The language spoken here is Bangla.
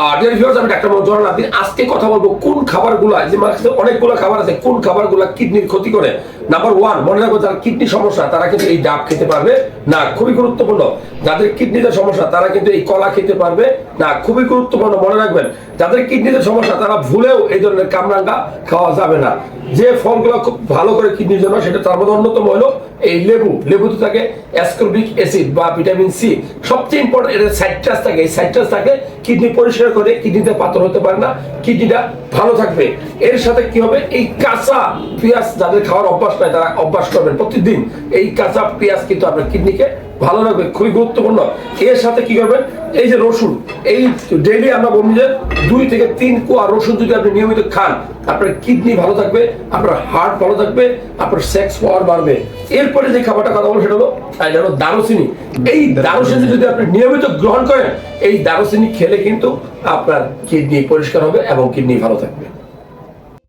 ডিয়ার ভিউয়ার্স আমি ডাক্তার আব্দিন আজকে কথা বলব কোন খাবারগুলো? যে মাঝে অনেকগুলো খাবার আছে, কোন খাবারগুলো কিডনির ক্ষতি করে? নাম্বার ওয়ান মনে রাখব যারা কিডনি সমস্যা, তারা কিন্তু এই ডাব খেতে পারবে। না, খুবই গুরুত্বপূর্ণ। যাদের কিডনিতে সমস্যা, তারা কিন্তু এই কলা খেতে পারবে। না, খুবই গুরুত্বপূর্ণ, মনে রাখবেন। যাদের কিডনিতে সমস্যা, তারা ভুলেও এই ধরনের কামরাঙ্গা খাওয়া যাবে না। যে ফলগুলো খুব ভালো করে কিডনির জন্য, সেটা তার মধ্যে অন্যতম হলো এই লেবু লেবুতে থাকে অ্যাসকর্বিক অ্যাসিড বা ভিটামিন সি সবচেয়ে ইম্পর্টেন্ট এটা সাইট্রাস থাকে। এই সাইট্রাস থাকে কিডনি পরিষ্কার করে কিডনিতে পাথর হতে পারে না কিডনিটা ভালো থাকবে। এর সাথে কি হবে? এই কাঁচা পেঁয়াজ যাদের খাওয়ার অভ্যাস নাই, তারা অভ্যাস করবেন প্রতিদিন। এই কাঁচা পেঁয়াজ কিন্তু আপনার কিডনিকে ভালো রাখবে খুবই গুরুত্বপূর্ণ। এর সাথে কি করবেন? এই যে রসুন, এই ডেইলি আমরা বলি যে দুই থেকে তিন কোয়া রসুন যদি আপনি নিয়মিত খান, আপনার কিডনি ভালো থাকবে, আপনার হার্ট ভালো থাকবে, আপনার সেক্স পাওয়ার বাড়বে। এরপরে যে খাবারটা কথা বলব সেটা হলো তাই হলো দারুচিনি। এই দারুচিনি যদি আপনি নিয়মিত গ্রহণ করেন, এই দারুচিনি খেলে কিন্তু আপনার কিডনি পরিষ্কার হবে এবং কিডনি ভালো থাকবে।